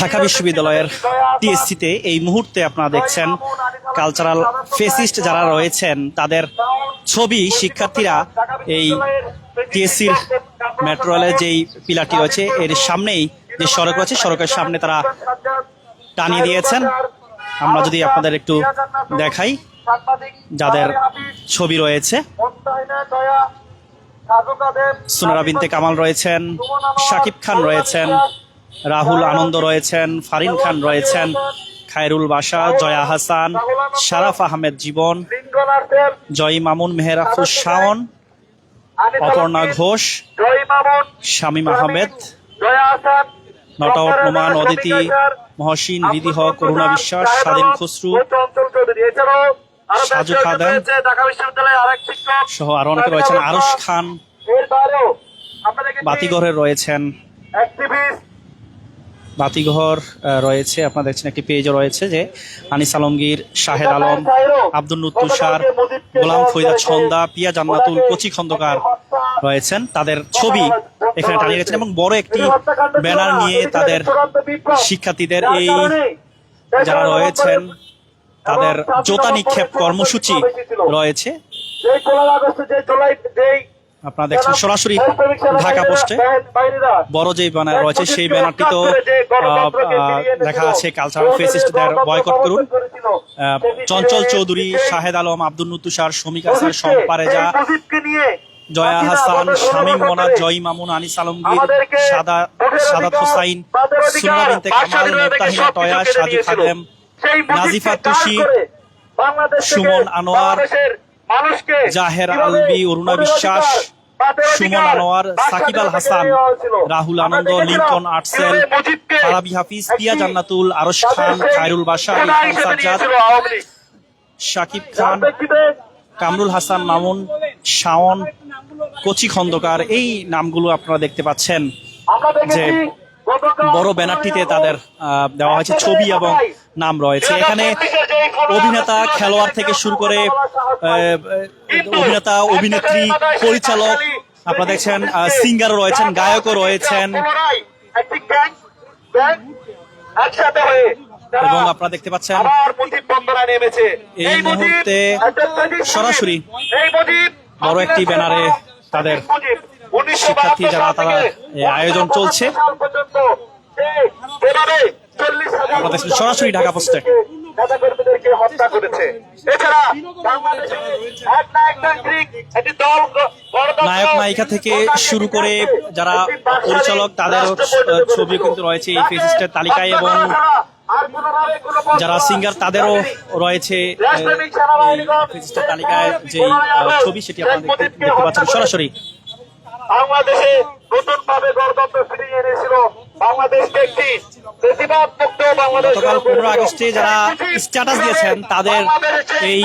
ঢাকা বিশ্ববিদ্যালয়ের টিএসসিতে এই মুহূর্তে আপনারা দেখছেন কালচারাল ফেসিস্ট যারা রয়েছেন তাদের ছবি শিক্ষার্থীরা এই টিএসসির মেট্রো রেলের যেই পিলারটি রয়েছে এর সামনেই যে সড়ক রয়েছে সড়কের সামনে তারা টানিয়ে দিয়েছেন। আমরা যদি আপনাদের একটু দেখাই যাদের ছবি রয়েছে। সুনারা বিনতে কামাল রয়েছেন শাকিব খান রয়েছেন রাহুল আনন্দ রয়েছেন, ফারিন খান রয়েছেন, খায়রুল বাসা জয়া হাসান, শারাফ আহমেদ জীবন, জয় মামুন মেহরাফুস শাওন, অপর্ণা ঘোষ, শামীম আহমেদ, নটাউট নোমান, অদিতি, মহসিন রিদি হক করুণা বিশ্বাস, স্বাধীন খসরু, সাজু খাদেম সহ আরও অনেকে রয়েছেন। আরশ খান, বাতিঘরে রয়েছেন। বাতিঘর রয়েছে। আপনারা দেখছেন একটি পেজও রয়েছে যে আনিস আলমগীর শাহেদ আলম আব্দুল তুষার গোলাম ফৈদা ছন্দা পিয়া জান্নাতুল কচি খন্দকার রয়েছেন। তাদের ছবি এখানে টানিয়ে গেছেন এবং বড় একটি ব্যানার নিয়ে তাদের শিক্ষার্থীদের এই যারা রয়েছেন তাদের জোতা নিক্ষেপ কর্মসূচি রয়েছে। আপনারা দেখছেন সরাসরি ঢাকা পোস্টে। বড় যে ব্যানার রয়েছে সেই ব্যানারটিতেও লেখা আছে কালচারাল ফেসিস্টদের বয়কট করুন। চঞ্চল চৌধুরী শাহেদ আলম আব্দুল নুতুষার শমিক হাসান শম্পারেজা জয়া হাসান শামীম মোনাদ জয় মামুন আনিস আলমগীর সাদা সাদাত হোসাইন সুন্না বিনতে কামাল মুক্তাহিনা টয়া সাজু খাদেম নাজিফা তুষি সুমন আনোয়ার জাহের আলবি অরুণা বিশ্বাস সুমন আনোয়ার সাকিব আল হাসান রাহুল আনন্দ লিঙ্কন আর্টসেল ফারাবি হাফিজ পিয়া জান্নাতুল আরশ খান খায়রুল বাশা ইরফান সাজ্জাদ শাকিব খান কামরুল হাসান মামুন শাওন কচি খন্দকার এই নামগুলো আপনারা দেখতে পাচ্ছেন যে বড় ব্যানারটিতে তাদের দেওয়া হয়েছে ছবি এবং নাম রয়েছে। এখানে অভিনেতা, খেলোয়াড় থেকে শুরু করে অভিনেতা, অভিনেত্রী, পরিচালক আপনারা দেখছেন সিঙ্গারও রয়েছেন, গায়কও রয়েছেন। এবং আপনারা দেখতে পাচ্ছেন, এই মুহূর্তে সরাসরি বড় একটি ব্যানারে তাদের শিক্ষার্থী যারা, তারা আয়োজন চলছে। সরাসরি ঢাকা পোস্টে। নেতাকর্মীদেরকে হত্যা করেছে। এছাড়া নায়ক নায়িকা থেকে শুরু করে যারা পরিচালক তাদের ছবি কিন্তু রয়েছে এই ফেসিস্টের তালিকায় এবং যারা সিঙ্গার তাদেরও রয়েছে ফেসিস্টের তালিকায় যে ছবি সেটি আপনারা দেখতে দেখতে পাচ্ছেন সরাসরি। বাংলাদেশে নতুন ভাবে গণতন্ত্র ফিরিয়ে এনেছিল বাংলাদেশকে একটি গতকাল পনেরো আগস্টে যারা স্ট্যাটাস দিয়েছেন তাদের এই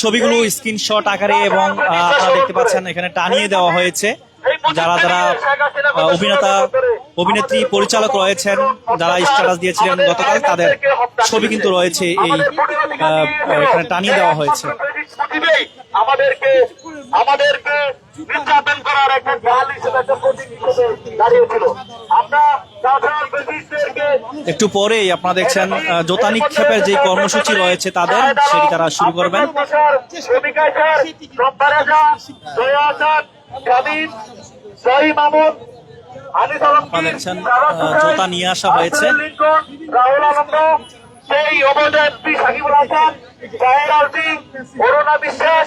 ছবিগুলো স্ক্রিনশট আকারে এবং আপনারা দেখতে পাচ্ছেন এখানে টানিয়ে দেওয়া হয়েছে। যারা যারা অভিনেতা অভিনেত্রী পরিচালক রয়েছেন যারা স্ট্যাটাস দিয়েছিলেন গতকাল তাদের ছবি কিন্তু রয়েছে এই এখানে টানিয়ে দেওয়া হয়েছে। আমাদেরকে আমাদেরকে নির্যাতন করার একটা ঢাল হিসেবে একটা প্রতীক হিসেবে দাঁড়িয়েছিল আমরা একটু পরেই আপনারা দেখছেন জোতা নিক্ষেপের যে কর্মসূচি রয়েছে তাদের সেটি তারা শুরু করবেন। আপনারা দেখছেন, জোতা নিয়ে আসা হয়েছে। রাহুল আনন্দ সেই অবদানটি সাকিবুল হাসান জাহের আলতি অরুণা বিশ্বাস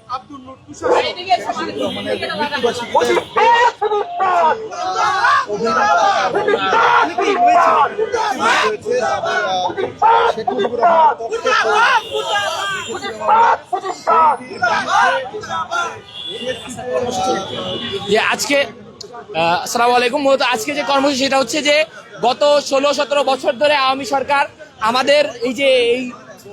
যে আজকে আসসালামু আলাইকুম। মূলত আজকে যে কর্মসূচি, সেটা হচ্ছে যে গত ষোলো সতেরো বছর ধরে আওয়ামী সরকার আমাদের এই যে এই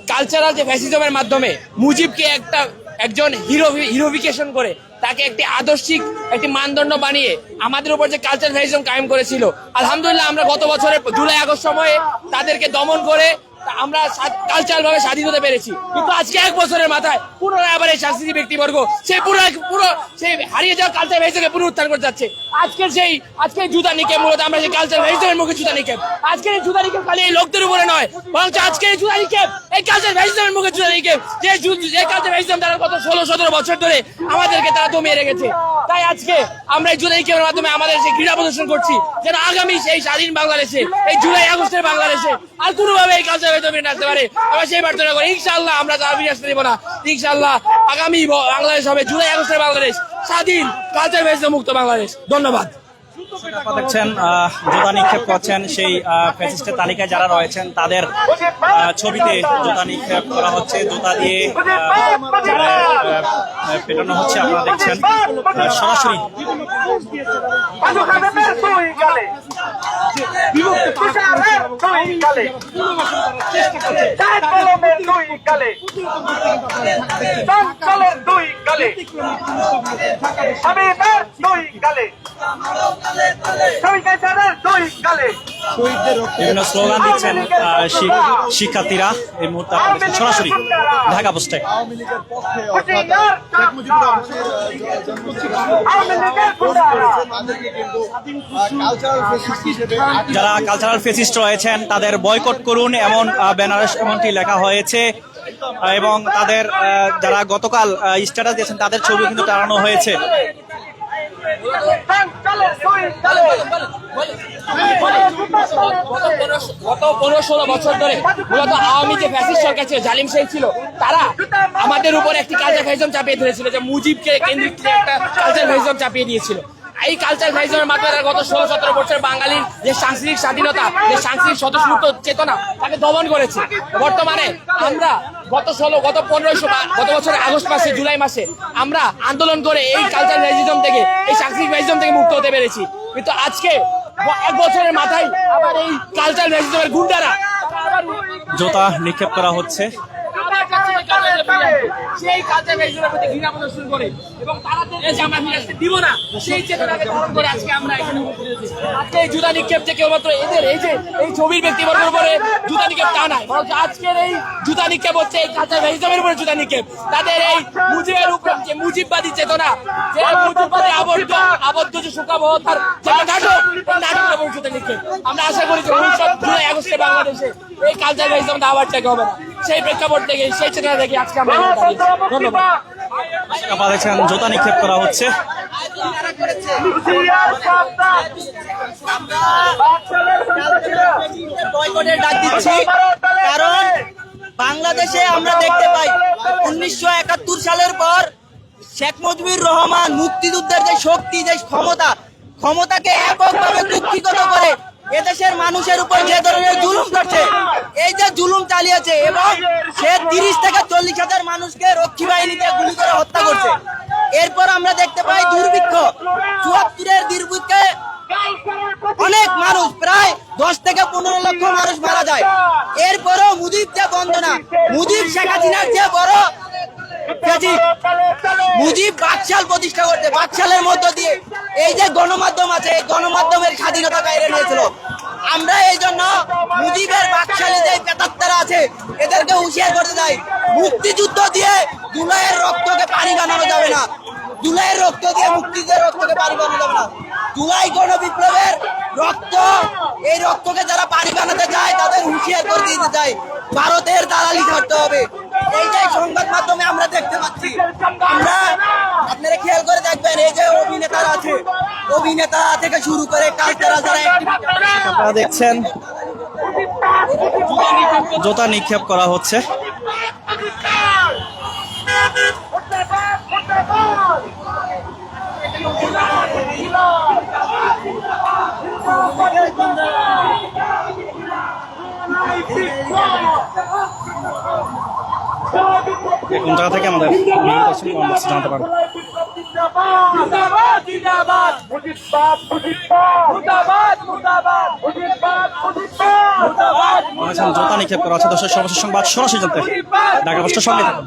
কালচারাল যে ফ্যাসিজমের মাধ্যমে মুজিবকে একটা একজন হিরো হিরোভিকেশন করে, তাকে একটি আদর্শিক, একটি মানদণ্ড বানিয়ে আমাদের উপর যে কালচার ফ্যাসিজম কায়েম করেছিল। আলহামদুলিল্লাহ, আমরা গত বছরের জুলাই আগস্ট সময়ে তাদেরকে দমন করে আমরা কালচারাল ভাবে স্বাধীন হতে পেরেছি। কিন্তু আজকে এক বছরের মাথায় পুনরায় আবার এই শাস্তি ব্যক্তিবর্গ সেই পুরো পুরো সেই হারিয়ে যাওয়া কালচার ভেজকে পুনরুত্থান করতে যাচ্ছে। আজকের সেই, আজকের জুতা নিকেপ মূলত আমরা সেই কালচার ভেজিটের মুখে জুতা নিকেপ আজকের এই জুতা নিকেপ খালি এই লোকদের উপরে নয়, বরঞ্চ আজকের এই জুতা নিকেপ এই কালচার ভেজিটের মুখে জুতা নিকেপ যে যে কালচার ভেজিটেম তারা গত ষোলো, সতেরো বছর ধরে আমাদেরকে তারা দমিয়ে রেখেছে। তাই আজকে আমরা এই জুলাই নিকেপের মাধ্যমে আমাদের সেই ক্রীড়া প্রদর্শন করছি, যেন আগামী সেই স্বাধীন বাংলাদেশে, এই জুলাই আগস্টের বাংলাদেশে আর কোনোভাবে এই কালচার বেতন আসতে পারে। আমরা সেই প্রার্থনা করি ইনশাল্লাহ আমরা তার ফিরে আসতে দেবো না। ইনশাল্লাহ আগামী বাংলাদেশ হবে জুলাই আগস্টের বাংলাদেশ, স্বাধীন কালচার বেতন মুক্ত বাংলাদেশ। ধন্যবাদ। দেখছেন জুতা নিক্ষেপ করছেন সেই ফ্যাসিস্টের তালিকায় যারা রয়েছেন তাদের ছবিতে জুতা নিক্ষেপ করা হচ্ছে। জুতা দিয়ে আহ, পেটানো হচ্ছে আপনারা দেখছেন। সরাসরি। দুই গালে। বিভিন্ন স্লোগান দিচ্ছেন শিক্ষার্থীরা এই মুহূর্তে আপনারা দেখছেন সরাসরি ঢাকা পোস্টে যারা কালচারাল ফেসিস্ট রয়েছেন তাদের বয়কট করুন এমন আহ, ব্যানারে এমনটি লেখা হয়েছে। এবং তাদের আহ, যারা গতকাল স্ট্যাটাস দিয়েছেন তাদের ছবি কিন্তু টানানো হয়েছে। গত পনেরো ষোলো বছর ধরে মূলত আওয়ামী যে ফ্যাসিস্ট সরকার ছিল, জালিম শেখ ছিল, তারা আমাদের উপর একটি কালচার ফ্যাসিজম চাপিয়ে ধরেছিল, যে মুজিবকে কেন্দ্রিক একটা কালচার ফ্যাসিজম চাপিয়ে দিয়েছিল। এই কালচার ফ্যাসিজমের মাধ্যমে তারা গত ষোলো সতেরো বছর বাঙালির যে সাংস্কৃতিক স্বাধীনতা, যে সাংস্কৃতিক স্বতঃস্ফূর্ত চেতনা, তাকে দমন করেছে। বর্তমানে আমরা গত ষোলো, গত পনেরোশো গত বছরের আগস্ট মাসে, জুলাই মাসে আমরা আন্দোলন করে এই কালচার ফ্যাসিজম থেকে, এই সাংস্কৃতিক ফ্যাসিজম থেকে মুক্ত হতে পেরেছি। কিন্তু আজকে এক বছরের মাথায় আবার এই কালচার ফ্যাসিজমের গুন্ডারা জোতা নিক্ষেপ করা হচ্ছে আবার কাছে ওই কালচার ফ্যাসিজম, জুতা নিক্ষেপ তাদের এই মুজিবের উপর যে মুজিববাদী চেতনা, যে আবদ্ধ আবদ্ধ যে নিক্ষেপ আমরা আশা করি যে আগস্টে বাংলাদেশে এই কালচার ফ্যাসিজমটা আবার থেকে হবে না। সেই প্রেক্ষাপট থেকে সেই চেতনা থেকে আজকে আমরা ধন্যবাদ। আপনারা দেখছেন জোতা নিক্ষেপ করা হচ্ছে। বয়কটের ডাক দিচ্ছি কারণ বাংলাদেশে আমরা দেখতে পাই উনিশশো একাত্তর সালের পর শেখ মুজিবুর রহমান মুক্তিযুদ্ধের যে শক্তি যে ক্ষমতা ক্ষমতাকে এককভাবে কুক্ষিগত করে এদেশের মানুষের উপর যে ধরনের জুলুম করছে, এই যে জুলুম চালিয়েছে এবং সে তিরিশ থেকে চল্লিশ হাজার মানুষকে রক্ষী বাহিনীতে গুলি করে হত্যা করছে। এরপর আমরা দেখতে পাই দুর্ভিক্ষ। চুয়াত্তরের দুর্ভিক্ষে অনেক মানুষ, প্রায় দশ থেকে পনেরো লক্ষ মানুষ মারা যায়। এরপরও মুজিব যে বন্দনা, মুজিব শেখ হাসিনার যে বড় মুজিব বাকশাল প্রতিষ্ঠা করছে, বাকশালের মধ্য দিয়ে। এই যে গণমাধ্যম আছে, এই গণমাধ্যমের স্বাধীনতা বাইরে নিয়েছিল। আমরা এই জন্য মুজিবের বাকশালে যে পেতাত্তারা আছে, এদেরকে হুঁশিয়ার করতে চাই। মুক্তিযুদ্ধ দিয়ে দুলাইয়ের রক্তকে পানি বানানো যাবে না। দুলাইয়ের রক্ত দিয়ে মুক্তিদের রক্তকে পানি বানানো যাবে না। জুলাই গণ বিপ্লবের রক্ত, এই রক্তকে যারা পানি বানাতে চায়, তাদের হুঁশিয়ার করে দিতে চাই ভারতের দালালি ছাড়তে হবে। এইটাই সংবাদ মাধ্যমে আমরা দেখতে পাচ্ছি। আমরা আপনারা খেয়াল করে দেখবেন এই যে অভিনেতারা আছে অভিনেতা থেকে শুরু করে কালচারাল যারা আপনারা দেখছেন জোতা নিক্ষেপ করা হচ্ছে। কোন জায়গা থেকে আমাদের জানাতে বলেছেন জোতা নিক্ষেপ করা হচ্ছে দর্শক সর্বশেষ সংবাদ সরাসরি জানতে ঢাকা পোস্টের সঙ্গে থাকুন।